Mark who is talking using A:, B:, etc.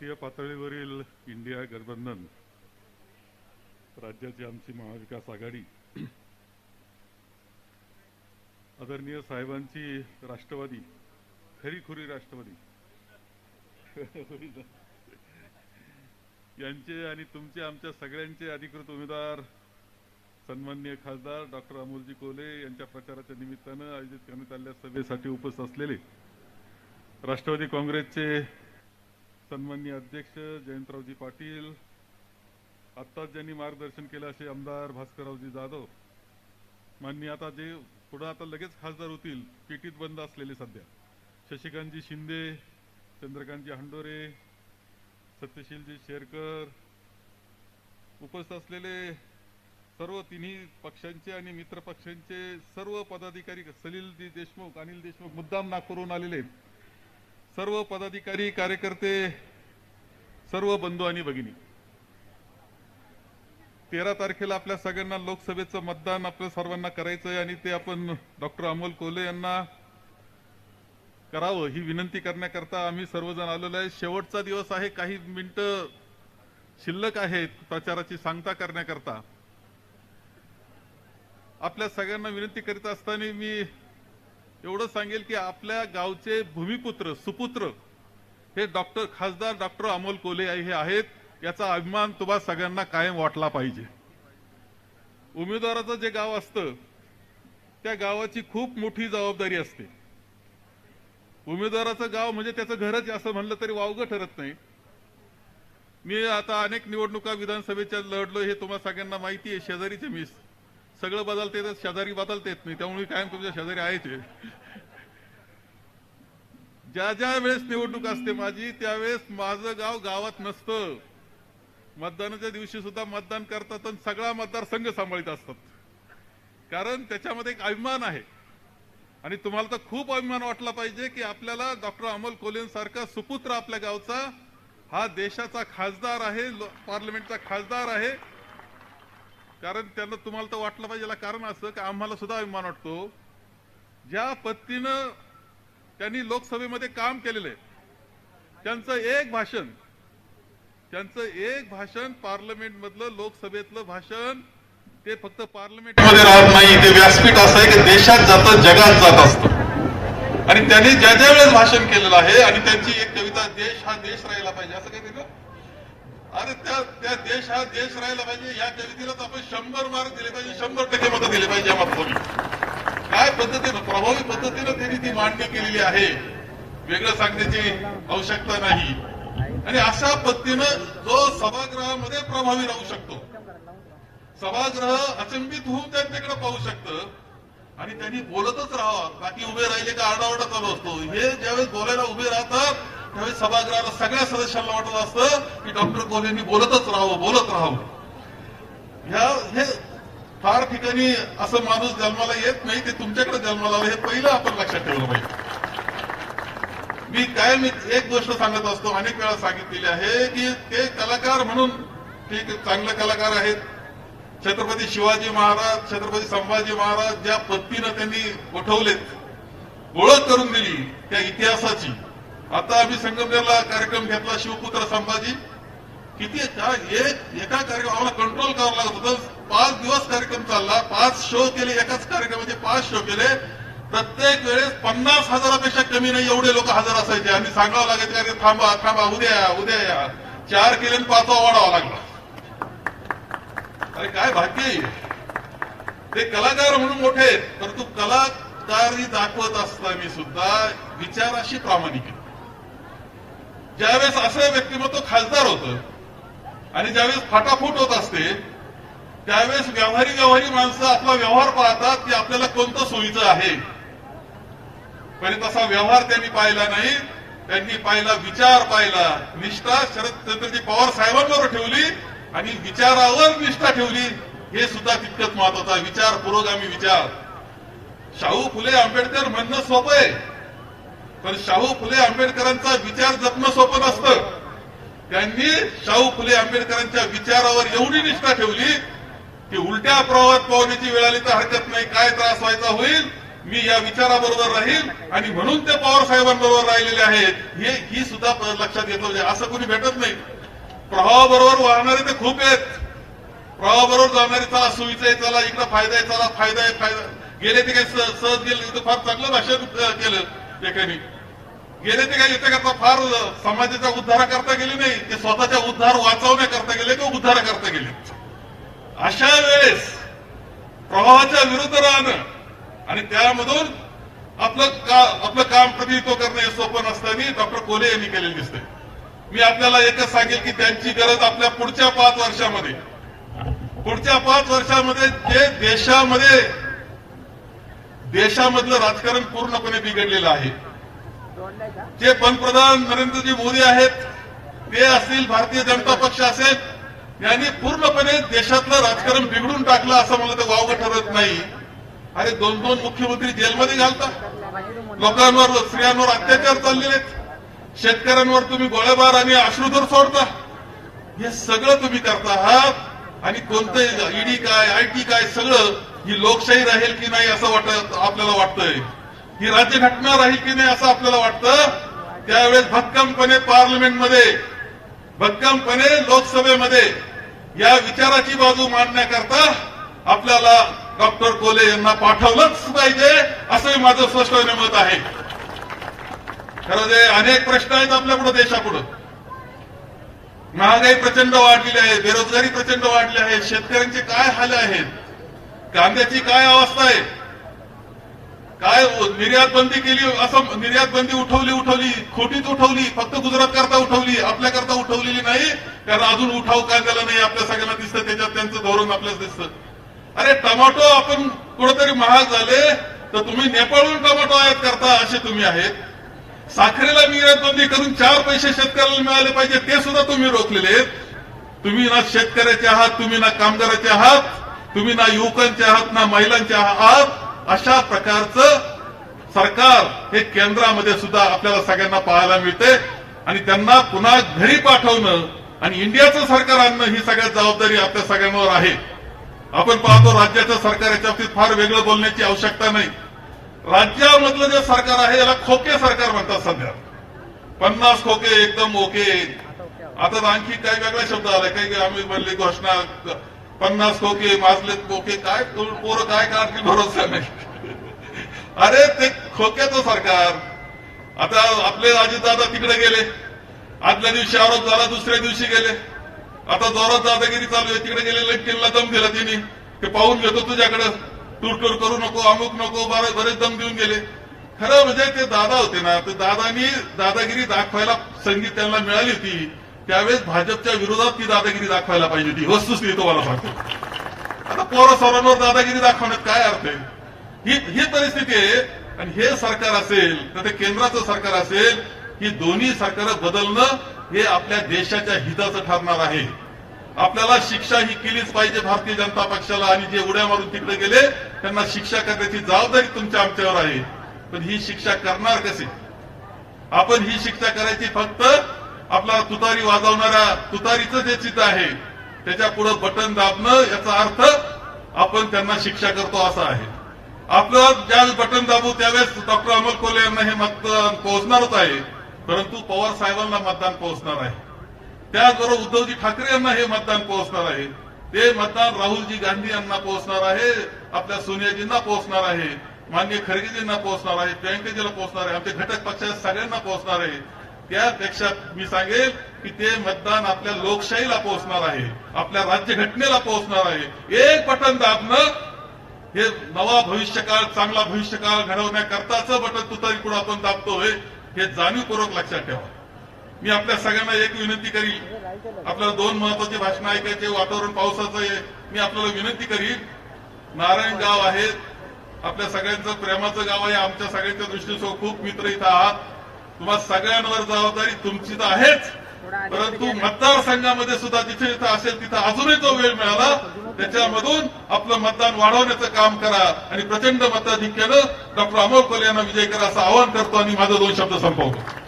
A: राष्ट्रीय पातळीवरील इंडिया गठबंधन राज्याची आमची महाविकास आघाडी आदरणीय साहेबांची राष्ट्रवादी खरीखुरी राष्ट्रवादी यांचे आणि तुमचे आमच्या सगळ्यांचे अधिकृत उमेदवार सन्माननीय खासदार डॉक्टर अमोलजी कोले यांच्या प्रचाराच्या निमित्तानं आयोजित करण्यात आलेल्या सभेसाठी उपस्थित असलेले राष्ट्रवादी काँग्रेसचे सन्माननीय अध्यक्ष जयंतरावजी पाटील आत्ताच ज्यांनी मार्गदर्शन केलं असे आमदार भास्कररावजी जाधव माननीय आता जे पुढं आता लगेच खासदार होतील पेटीत बंद असलेले सध्या शशिकांतजी शिंदे चंद्रकांतजी हंडोरे सत्यशीलजी शेरकर उपस्थित असलेले सर्व तिन्ही पक्षांचे आणि मित्र पक्षांचे सर्व पदाधिकारी सलीलजी देशमुख अनिल देशमुख मुद्दाम नागपूरहून आलेले आहेत. सर्व पदाधिकारी कार्यकर्ते सर्व बंधू आणि भगिनी तेरा तारखेला आपल्या सगळ्यांना लोकसभेचं मतदान आपल्या सर्वांना करायचं आहे आणि ते आपण डॉक्टर अमोल कोले यांना करावं ही विनंती करण्याकरता आम्ही सर्वजण आलेलो आहे. शेवटचा दिवस आहे. काही मिनिटं शिल्लक आहेत प्रचाराची सांगता करण्याकरता. आपल्या सगळ्यांना विनंती करीत असताना मी एवढं सांगेल की आपल्या गावचे भूमिपुत्र सुपुत्र हे डॉक्टर खासदार डॉक्टर अमोल कोले हे आहेत. याचा अभिमान तुम्हा सगळ्यांना कायम वाटला पाहिजे. उमेदवाराचं जे गाव असतं त्या गावाची खूप मोठी जबाबदारी असते. उमेदवाराचं गाव म्हणजे त्याचं घरच असं म्हणलं तरी वावगं ठरत नाही. मी आता अनेक निवडणुका विधानसभेच्या लढलो हे तुम्हाला सगळ्यांना माहिती आहे. शेजारीचे मी सगळं बदलते तर शेजारी बदलतेत. नाही त्यामुळे कायम तुमच्या शेजारी आहेच आहे. ज्या ज्या वेळेस निवडणूक असते माझी त्यावेळेस माझं गाव गावात नसतं. मतदानाच्या दिवशी सुद्धा मतदान करतात आणि सगळा मतदारसंघ सांभाळीत असतात. कारण त्याच्यामध्ये एक अभिमान आहे. आणि तुम्हाला तर खूप अभिमान वाटला पाहिजे की आपल्याला डॉक्टर अमोल कोलेंसारखा सुपुत्र आपल्या गावचा हा देशाचा खासदार आहे लो- पार्लमेंटचा खासदार आहे. कारण त्यांना तुम्हाला तर वाटलं पाहिजे कारण असं की आम्हाला सुद्धा अभिमान वाटतो. ज्या पद्धतीनं त्यांनी लोकसभेमध्ये काम केलेलं आहे त्यांचं एक भाषण त्यांचं एक भाषण पार्लमेंट मधलं लोकसभेतलं भाषण ते फक्त पार्लमेंटमध्ये राहत नाही ते व्यासपीठ असं आहे की देशात जातं जगात जात असतं. आणि त्यांनी ज्या ज्या वेळेस भाषण केलेलं आहे आणि त्यांची एक कविता देश हा देश राहिला पाहिजे असं काही दिलं अरे त्या त्या देश हा देश राहिला पाहिजे. या कवितेलाच आपण शंभर मार्क दिले पाहिजे शंभर टक्के मतं दिले पाहिजे या मतदानी काय पद्धतीनं प्रभावी पद्धतीनं त्यांनी ती मांडणी केलेली आहे? वेगळं सांगण्याची आवश्यकता नाही. आणि अशा पद्धतीनं जो सभागृहामध्ये प्रभावी राहू शकतो. सभागृह अचंबित होऊन त्यांच्याकडे पाहू शकतं. आणि त्यांनी बोलतच राहावं. बाकी उभे राहिले का आरडाओरडा चालू असतो. हे ज्यावेळेस बोलायला उभे राहतात त्यावेळेस सभागृहाला सगळ्या सदस्यांना वाटत असतं की डॉक्टर कोल्हेंनी बोलतच राहावं बोलत राहावं. ह्या हे फार ठिकाणी असं माणूस जन्माला येत नाही ते तुमच्याकडे जन्माला आलं हे पहिलं आपण लक्षात ठेवलं पाहिजे. मी काय मी एक गोष्ट सांगत असतो अनेक वेळा सांगितलेली आहे की ते कलाकार म्हणून ते एक चांगले कलाकार आहेत. छत्रपती शिवाजी महाराज छत्रपती संभाजी महाराज ज्या पद्धतीनं त्यांनी उठवलेत ओळख करून दिली त्या इतिहासाची आता आम्ही संगमनेरला कार्यक्रम घेतला शिवपुत्र संभाजी. किती का एक एका कार्यक्रम आम्हाला कंट्रोल करावं लागत होतं. पाच दिवस कार्यक्रम चालला. पाच शो केले एकाच कार्यक्रमाचे म्हणजे पाच शो केले. प्रत्येक वेळेस पन्नास हजारापेक्षा कमी नाही एवढे लोक हजार असायचे. आणि सांगावं लागायचे अरे थांबा थांबा उद्या या उद्या या. चार केले पाचवा वाढावा लागला. अरे काय भाग्य ते कलाकार म्हणून मोठे आहेत. परंतु कलाकारी दाखवत असताना सुद्धा विचाराशी प्रामाणिक आहे. ज्यावेळेस असं व्यक्तिमत्व खासदार होतं आणि ज्यावेळेस फाटाफूट होत असते त्यावेळेस व्यवहारी व्यवहारी माणसं आपला व्यवहार पाहतात की आपल्याला कोणतं सोयीचं आहे. पण तसा व्यवहार त्यांनी पाहिला नाही. त्यांनी पाहिला विचार पाहिला निष्ठा. शरद चंद्रजी पवार साहेबांवर ठेवली आणि विचारावर निष्ठा ठेवली. हे सुद्धा तितकंच महत्वाचं विचार पुरोगामी विचार. शाहू फुले आंबेडकर म्हणणं सोपं आहे. पण शाहू फुले आंबेडकरांचा विचार जपणं सोपं नसतं. त्यांनी शाहू फुले आंबेडकरांच्या विचारावर एवढी निष्ठा ठेवली की उलट्या प्रवाहात पावण्याची वेळ आली तर हरकत नाही. काय त्रास व्हायचा होईल? मी या विचाराबरोबर राहील आणि म्हणून ते पवार साहेबांबरोबर राहिलेले आहेत. हे ही सुद्धा लक्षात घेतलं पाहिजे. असं कोणी भेटत नाही. प्रवाहाबरोबर वाहणारे ते खूप आहेत. प्रवाहाबरोबर जाणारे चला सुविचा आहे चला इकडे फायदा आहे चला फायदा आहे फायदा गेले ते काही सहज गेले तर फार चांगलं भाषण केलं. एकाने गेले ते काही याच्याकरता फार अं, उद्धार करता गेले नाही ते स्वतःच्या उद्धार वाचवण्याकरता गेले किंवा उद्धार करता गेले? अशा वेळेस प्रवाहाच्या विरुद्ध राहणं आणि त्यामधून आपलं का आपलं काम प्रतिनिधित्व करणं हे सोपं नसताना डॉक्टर कोले यांनी केलेलं दिसतंय. मी आपल्याला एकच सांगेल की त्यांची गरज आपल्या पुढच्या पाच वर्षामध्ये पुढच्या पाच वर्षामध्ये जे देशामध्ये देशामधलं राजकारण पूर्णपणे बिघडलेलं आहे. जे पंतप्रधान नरेंद्रजी मोदी आहेत ते असतील भारतीय जनता पक्ष असेल यांनी पूर्णपणे देशातलं राजकारण बिघडून टाकलं असं मला ते वावग ठरत नाही. अरे दोन दोन मुख्यमंत्री जेलमध्ये घालता लोकांवर स्त्रियांवर अत्याचार चाललेले आहेत. शेतकऱ्यांवर तुम्ही गोळ्याबार आणि अश्रुधर सोडता. हे सगळं तुम्ही करता आहात. आणि कोणतं ईडी काय आयटी काय सगळं ही लोकशाही राहील की नाही असं वाटत आपल्याला वाटतंय. ही राज्यघटना राहील की नाही असं आपल्याला वाटतं? त्यावेळेस भक्कमपणे पार्लमेंटमध्ये भक्कमपणे लोकसभेमध्ये या विचाराची बाजू मांडण्याकरता आपल्याला डॉक्टर कोले यांना पाठवलंच पाहिजे असंही माझं स्पष्टपणे मत आहे. खरं ते अनेक प्रश्न आहेत आपल्यापुढे देशापुढं. महागाई प्रचंड वाढलेली आहे बेरोजगारी प्रचंड वाढली आहे शेतकऱ्यांचे काय हाल आहेत? कांद्याची काय अवस्था आहे? काय निर्यात बंदी केली असं निर्यात बंदी उठवली उठवली खोटीच उठवली फक्त गुजरात करता उठवली आपल्या करता उठवलेली नाही कारण अजून उठाव कांद्याला नाही आपल्या सगळ्यांना दिसतं त्याच्यात त्यांचं धोरण आपल्याला दिसतं. अरे टमाटो आपण कुठेतरी महाग झाले तर तुम्ही नेपाळहून टमाटो आयात करता असे तुम्ही आहेत. साखरेला निर्यात बंदी करून चार पैसे शेतकऱ्याला मिळाले पाहिजे ते सुद्धा तुम्ही रोखलेले आहेत. तुम्ही ना शेतकऱ्याचे आहात तुम्ही ना कामगाराचे आहात तुम्ही ना युवकांचे आहात ना महिलांचे आहात अशा प्रकारचं सरकार हे केंद्रामध्ये सुद्धा आपल्याला सगळ्यांना पाहायला मिळते आणि त्यांना पुन्हा घरी पाठवणं आणि इंडियाचं सरकार आणणं ही सगळ्यात जबाबदारी आपल्या सगळ्यांवर आहे. आपण पाहतो राज्याचं सरकार याच्या बाबतीत फार वेगळं बोलण्याची आवश्यकता नाही. राज्यामधलं जे सरकार आहे याला खोके सरकार म्हणतात सध्या. पन्नास खोके एकदम ओके. आता तर आणखी काही वेगळा शब्द आला काही आम्ही म्हणले घोषणा पन्नास खोके माजलेत खोके काय पोरं काय काढतील भरोसा नाही. अरे ते खोक्याचं सरकार. आता आपले अजितदादा तिकडे गेले. आदल्या दिवशी आरोप झाला दुसऱ्या दिवशी गेले. आता जोरात दादागिरी चालू आहे. तिकडे गेले किल्ला दम दिला तिने. ते पाहून घेतो तुझ्याकडे. टूर टूर करू नको अमुक नको बरेच दम देऊन गेले. खरं म्हणजे ते दादा होते ना ते दादानी दादागिरी दाखवायला संगीत त्यांना मिळाली होती. त्यावेळेस भाजपच्या विरोधात ती दादागिरी दाखवायला पाहिजे होती. वस्तुस्थिती तुम्हाला सांगतो. आता पोरसोरांवर दादागिरी दाखवण्यात काय अर्थ आहे? ही ही परिस्थिती आहे आणि हे सरकार असेल तर ते केंद्राचं सरकार असेल ही दोन्ही सरकार बदलणं हे आपल्या देशाच्या हिताचं ठरणार आहे. आपल्याला शिक्षा ही केलीच पाहिजे भारतीय जनता पक्षाला आणि जे उड्या मारून तिकडे गेले त्यांना शिक्षा करण्याची जबाबदारी तुमच्या आमच्यावर आहे. पण ही शिक्षा करणार कसे? आपण ही शिक्षा करायची फक्त आपला तुतारी वाजवणाऱ्या तुतारीचं जे चित्र आहे त्याच्या पुढे बटन दाबणं याचा अर्थ आपण त्यांना शिक्षा करतो असा आहे. आपलं ज्यावेळेस बटन दाबू त्यावेळेस डॉक्टर अमोल कोले यांना हे मतदान पोहोचणारच आहे परंतु पवार साहेबांना मतदान पोहोचणार आहे. त्याचबरोबर उद्धवजी ठाकरे यांना हे मतदान पोहोचणार आहे. ते मतदान राहुलजी गांधी यांना पोहोचणार आहे आपल्या सोनियाजींना पोहोचणार आहे मान्य खरगेजींना पोहोचणार आहे प्रियंकाजीला पोहोचणार आहे आमचे घटक पक्षाच्या सगळ्यांना पोहोचणार आहे. त्यापेक्षा मी सांगेल की ते मतदान आपल्या लोकशाहीला पोहोचणार आहे आपल्या राज्यघटनेला पोहोचणार आहे. एक बटन दाबणं हे नवा भविष्यकाळ चांगला भविष्यकाळ घडवण्याकरताच बटन तुतारी पुढे आपण दाबतोय हे जाणीवपूर्वक लक्षात ठेवा. मी आपल्या सगळ्यांना एक विनंती करीन. आपल्याला दोन महत्त्वाचे भाषण ऐकायचे वातावरण पावसाचं आहे. मी आपल्याला विनंती करीन. नारायण गाव आहे. आपल्या सगळ्यांचं प्रेमाचं गाव आहे. आमच्या सगळ्यांच्या दृष्टीसह खूप मित्र इथं आहात. तुम्हाला सगळ्यांवर जबाबदारी तुमची तर आहेच. परंतु मतदारसंघामध्ये सुद्धा जिथे जिथे असेल तिथं अजूनही जो वेळ मिळाला. त्याच्यामधून आपलं मतदान वाढवण्याचं काम करा आणि प्रचंड मताधिक्यानं डॉक्टर अमोल कोले यांना विजय करा असं आवाहन करतो आणि माझं दोन शब्द संपवतो.